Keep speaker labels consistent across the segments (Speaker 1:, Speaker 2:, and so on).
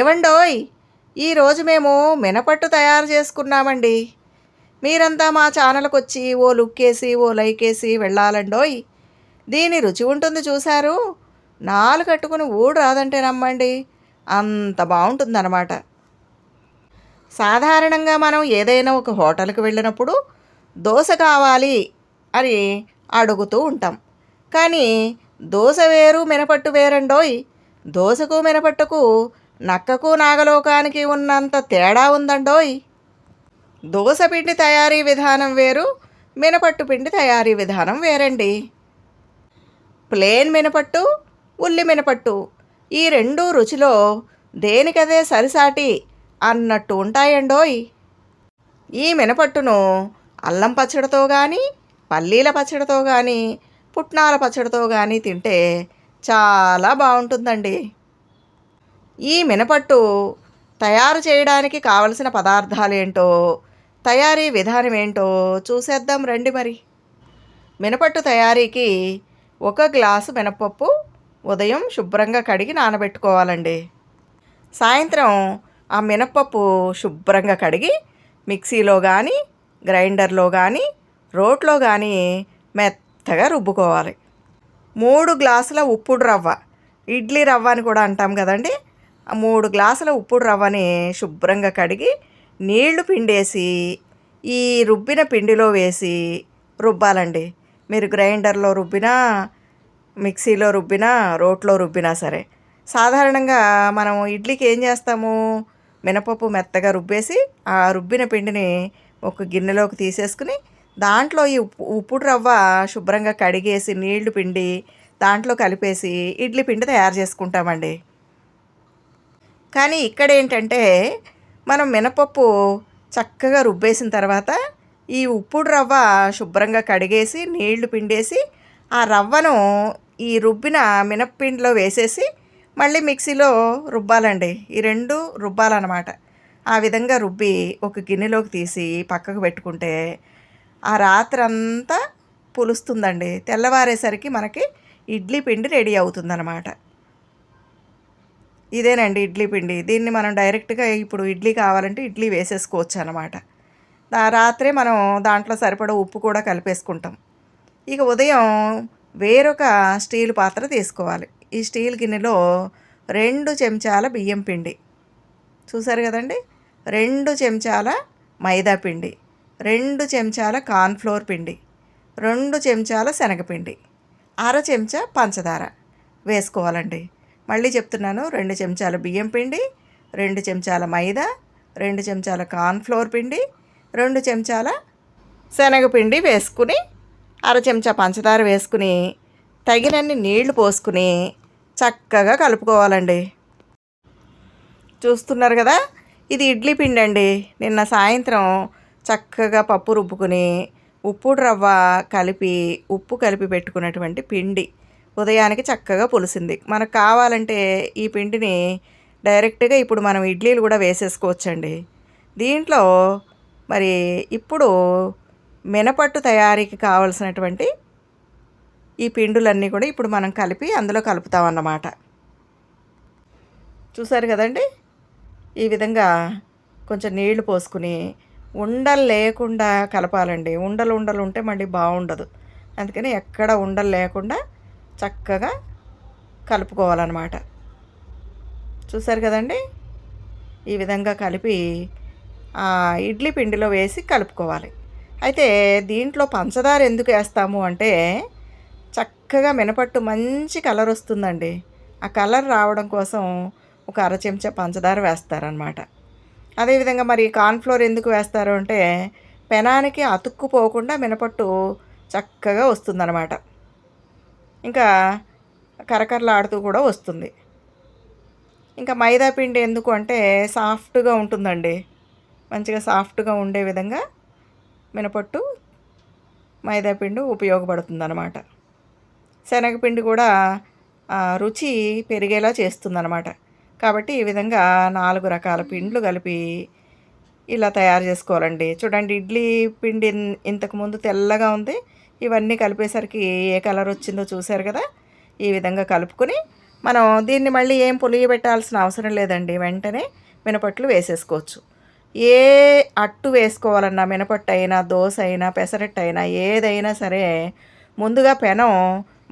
Speaker 1: ఏవండోయ్ ఈరోజు మేము మినపట్టు తయారు చేసుకున్నామండి. మీరంతా మా ఛానల్కి వచ్చి ఓ లుక్కేసి ఓ లైక్ వేసి వెళ్ళాలండోయ్ దీని రుచి ఉంటుంది చూశారు? నాలు కట్టుకుని ఊడు రాదంటే నమ్మండి. అంత బాగుంటుందన్నమాట. సాధారణంగా మనం ఏదైనా ఒక హోటల్కి వెళ్ళినప్పుడు దోశ కావాలి అని అడుగుతూ ఉంటాం. కానీ దోశ వేరు మినపట్టు వేరండోయ్ దోశకు మినపట్టుకు నక్కకు నాగలోకానికి ఉన్నంత తేడా ఉందండోయ్. దోశ పిండి తయారీ విధానం వేరు మినపట్టు పిండి తయారీ విధానం వేరండి. ప్లేన్ మినపట్టు ఉల్లి మినపట్టు ఈ రెండు రుచిలో దేనికదే సరిసాటి అన్నట్టు ఉంటాయండోయ్. ఈ మినపట్టును అల్లం పచ్చడితో కానీ పల్లీల పచ్చడితో కానీ పుట్నాల పచ్చడితో కానీ తింటే చాలా బాగుంటుందండి. ఈ మినపట్టు తయారు చేయడానికి కావలసిన పదార్థాలు ఏంటో తయారీ విధానం ఏంటో చూసేద్దాం రండి మరి. మినపట్టు తయారీకి ఒక గ్లాసు మినపప్పు ఉదయం శుభ్రంగా కడిగి నానబెట్టుకోవాలండి. సాయంత్రం ఆ మినపప్పు శుభ్రంగా కడిగి మిక్సీలో కానీ గ్రైండర్లో కానీ రోట్లో కానీ మెత్తగా రుబ్బుకోవాలి. మూడు గ్లాసుల ఉప్పుడు రవ్వ ఇడ్లీ రవ్వ అని కూడా అంటాం కదండి. మూడు గ్లాసుల ఉప్పుడు రవ్వని శుభ్రంగా కడిగి నీళ్ళు పిండేసి ఈ రుబ్బిన పిండిలో వేసి రుబ్బాలండి. మీరు గ్రైండర్లో రుబ్బినా మిక్సీలో రుబ్బినా రోట్లో రుబ్బినా సరే. సాధారణంగా మనం ఇడ్లీకి ఏం చేస్తాము? మినపప్పు మెత్తగా రుబ్బేసి ఆ రుబ్బిన పిండిని ఒక గిన్నెలోకి తీసేసుకుని దాంట్లో ఈ ఉప్పు ఉప్పుడు రవ్వ శుభ్రంగా కడిగేసి నీళ్ళు పిండి దాంట్లో కలిపేసి ఇడ్లీ పిండి తయారు చేసుకుంటామండి. కానీ ఇక్కడ ఏంటంటే మనం మినపప్పు చక్కగా రుబ్బేసిన తర్వాత ఈ ఉప్పుడు రవ్వ శుభ్రంగా కడిగేసి నీళ్ళు పిండేసి ఆ రవ్వను ఈ రుబ్బిన మినప్పిండిలో వేసేసి మళ్ళీ మిక్సీలో రుబ్బాలండి. ఈ రెండు రుబ్బాలన్నమాట. ఆ విధంగా రుబ్బి ఒక గిన్నెలోకి తీసి పక్కకు పెట్టుకుంటే ఆ రాత్రి అంతా పులుస్తుందండి. తెల్లవారేసరికి మనకి ఇడ్లీ పిండి రెడీ అవుతుందన్నమాట. ఇదేనండి ఇడ్లీ పిండి. దీన్ని మనం డైరెక్ట్గా ఇప్పుడు ఇడ్లీ కావాలంటే ఇడ్లీ వేసేసుకోవచ్చు అనమాట రాత్రే మనం దాంట్లో సరిపడా ఉప్పు కూడా కలిపేసుకుంటాం. ఇక ఉదయం వేరొక స్టీల్ పాత్ర తీసుకోవాలి. ఈ స్టీల్ గిన్నెలో రెండు చెంచాల బియ్యం పిండి. చూసారు కదండి? రెండు చెంచాల మైదా పిండి. రెండు చెంచాల కార్న్ఫ్లోర్ పిండి. రెండు చెంచాల శనగపిండి. అర చెంచా పంచదార వేసుకోవాలండి. మళ్ళీ చెప్తున్నాను రెండు చెంచాల బియ్యం పిండి రెండు చెంచాల మైదా రెండు చెంచాల కార్న్ఫ్లోర్ పిండి రెండు చెంచాల శనగపిండి వేసుకుని అర చెంచా పంచదార వేసుకుని తగినన్ని నీళ్ళు పోసుకుని చక్కగా కలుపుకోవాలండి. చూస్తున్నారు కదా ఇది ఇడ్లీ పిండి అండి నిన్న సాయంత్రం చక్కగా పప్పు రుబ్బుకుని ఉప్పు రవ్వ కలిపి ఉప్పు కలిపి పెట్టుకున్నటువంటి పిండి. ఉదయానికి చక్కగా పులిసింది. మనకు కావాలంటే ఈ పిండిని డైరెక్ట్గా ఇప్పుడు మనం ఇడ్లీలు కూడా వేసేసుకోవచ్చండి. దీంట్లో మరి ఇప్పుడు మినపట్టు తయారీకి కావలసినటువంటి ఈ పిండులన్నీ కూడా ఇప్పుడు మనం కలిపి అందులో కలుపుతామన్నమాట చూసారు కదండి? ఈ విధంగా కొంచెం నీళ్ళు పోసుకుని ఉండలు లేకుండా కలపాలండి. ఉండలు ఉండలు ఉంటే మళ్ళీ బాగుండదు. అందుకని ఎక్కడ ఉండలు లేకుండా చక్కగా కలుపుకోవాలన్నమాట. చూసారు కదండి? ఈ విధంగా కలిపి ఆ ఇడ్లీ పిండిలో వేసి కలుపుకోవాలి. అయితే దీంట్లో పంచదార ఎందుకు వేస్తాము అంటే చక్కగా మినపట్టు మంచి కలర్ వస్తుందండి. ఆ కలర్ రావడం కోసం ఒక అర చెంచా పంచదార వేస్తారనమాట అదేవిధంగా మరి కార్న్ఫ్లోర్ ఎందుకు వేస్తారు అంటే పెనానికి అతుక్కుపోకుండా మినపట్టు చక్కగా వస్తుందన్నమాట. ఇంకా కరకరలాడుతూ కూడా వస్తుంది. ఇంకా మైదా పిండి ఎందుకు అంటే సాఫ్ట్గా ఉంటుందండి. మంచిగా సాఫ్ట్గా ఉండే విధంగా మినపట్టు మైదా పిండి ఉపయోగపడుతుంది అనమాట శనగపిండి కూడా రుచి పెరిగేలా చేస్తుందన్నమాట. కాబట్టి ఈ విధంగా నాలుగు రకాల పిండ్లు కలిపి ఇలా తయారు చేసుకోవాలండి. చూడండి ఇడ్లీ పిండి ఇంతకుముందు తెల్లగా ఉంది. ఇవన్నీ కలిపేసరికి ఏ కలర్ వచ్చిందో చూశారు కదా? ఈ విధంగా కలుపుకొని మనం దీన్ని మళ్ళీ ఏం పులియబెట్టాల్సిన అవసరం లేదండి. వెంటనే మినపట్లు వేసేసుకోవచ్చు. ఏ అట్టు వేసుకోవాలన్నా మినపట్టు అయినా దోశ అయినా పెసరట్టు అయినా ఏదైనా సరే ముందుగా పెనం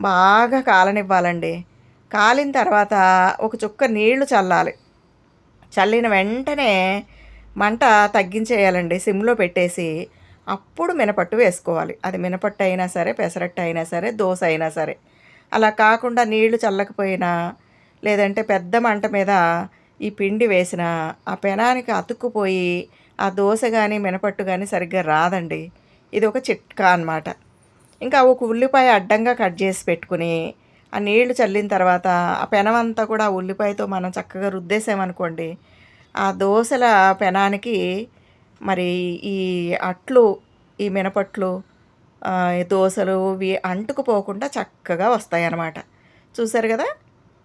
Speaker 1: బాగా కాలనివ్వాలండి. కాలిన తర్వాత ఒక చుక్క నీళ్ళు చల్లాలి. చల్లిన వెంటనే మంట తగ్గించేయాలండి సిమ్లో పెట్టేసి అప్పుడు మినపట్టు వేసుకోవాలి. అది మినపట్టు అయినా సరే పెసరట్టు అయినా సరే దోశ అయినా సరే. అలా కాకుండా నీళ్ళు చల్లకపోయినా లేదంటే పెద్ద మంట మీద ఈ పిండి వేసిన ఆ పెనానికి అతుక్కుపోయి ఆ దోశ కానీ మినపట్టు కానీ సరిగ్గా రాదండి. ఇది ఒక చిట్కా అన్నమాట. ఇంకా ఒక ఉల్లిపాయ అడ్డంగా కట్ చేసి పెట్టుకుని ఆ నీళ్ళు చల్లిన తర్వాత ఆ పెనమంతా కూడా ఆ ఉల్లిపాయతో మనం చక్కగా రుద్దేసామనుకోండి ఆ దోశల పెనానికి మరి ఈ అట్లు ఈ మినపట్లు ఈ దోశలు ఇవి అంటుకుపోకుండా చక్కగా వస్తాయి అన్నమాట చూసారు కదా?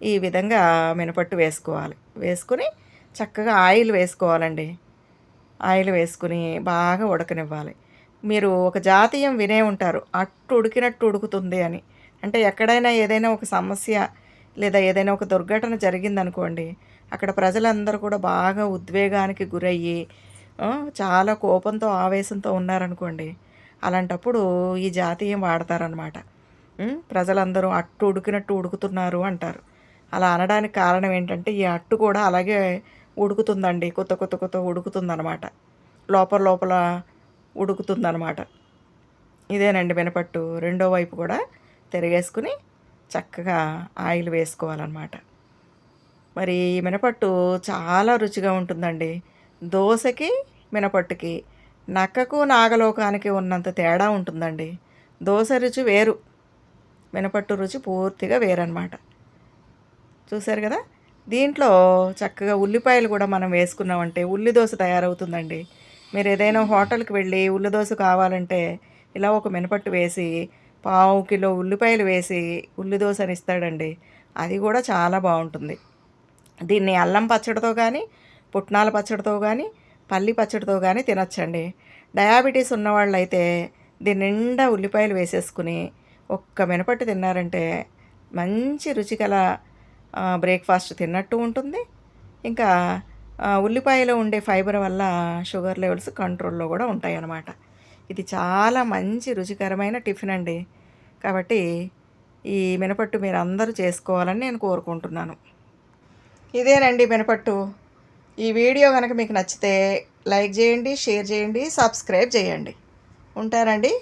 Speaker 1: ఈ విధంగా మినపట్టు వేసుకోవాలి. వేసుకుని చక్కగా ఆయిల్ వేసుకోవాలండి. ఆయిల్ వేసుకుని బాగా ఉడకనివ్వాలి. మీరు ఒక జాతీయం వినే ఉంటారు అట్టు ఉడికినట్టు ఉడుకుతుంది అని. అంటే ఎక్కడైనా ఏదైనా ఒక సమస్య లేదా ఏదైనా ఒక దుర్ఘటన జరిగిందనుకోండి అక్కడ ప్రజలందరూ కూడా బాగా ఉద్వేగానికి గురయ్యి చాలా కోపంతో ఆవేశంతో ఉన్నారనుకోండి అలాంటప్పుడు ఈ జాతీయం వాడతారనమాట ప్రజలందరూ అట్టు ఉడికినట్టు ఉడుకుతున్నారు అంటారు. అలా అనడానికి కారణం ఏంటంటే ఈ అట్టు కూడా అలాగే ఉడుకుతుందండి కొత్త కొత్త కొత్త ఉడుకుతుందనమాట లోపల లోపల ఉడుకుతుందనమాట ఇదేనండి మినపట్టు. రెండో వైపు కూడా తిరగేసుకుని చక్కగా ఆయిల్ వేసుకోవాలన్నమాట. మరి ఈ మినపట్టు చాలా రుచిగా ఉంటుందండి. దోశకి మినపట్టుకి నక్కకు నాగలోకానికి ఉన్నంత తేడా ఉంటుందండి. దోశ రుచి వేరు. మినపట్టు రుచి పూర్తిగా వేరనమాట చూశారు కదా? దీంట్లో చక్కగా ఉల్లిపాయలు కూడా మనం వేసుకున్నామంటే ఉల్లి దోశ తయారవుతుందండి. మీరు ఏదైనా హోటల్కి వెళ్ళి ఉల్లి దోశ కావాలంటే ఇలా ఒక మినపట్టు వేసి పావు కిలో ఉల్లిపాయలు వేసి ఉల్లి దోశని ఇస్తాడండి. అది కూడా చాలా బాగుంటుంది. దీన్ని అల్లం పచ్చడితో కానీ పుట్నాల పచ్చడితో కానీ పల్లి పచ్చడితో కానీ తినచ్చండి. డయాబెటీస్ ఉన్నవాళ్ళు అయితే దీని నిండా ఉల్లిపాయలు వేసేసుకుని ఒక్క మినపట్టు తిన్నారంటే మంచి రుచిగల బ్రేక్ఫాస్ట్ తిన్నట్టు ఉంటుంది. ఇంకా ఉల్లిపాయలో ఉండే ఫైబర్ వల్ల షుగర్ లెవెల్స్ కంట్రోల్లో కూడా ఉంటాయి అన్నమాట ఇది చాలా మంచి రుచికరమైన టిఫిన్ అండి. కాబట్టి ఈ మినపట్టు మీరు అందరూ చేసుకోవాలని నేను కోరుకుంటున్నాను. ఇదేనండి మినపట్టు. ఈ వీడియో కనుక మీకు నచ్చితే లైక్ చేయండి షేర్ చేయండి సబ్స్క్రైబ్ చేయండి. ఉంటారండి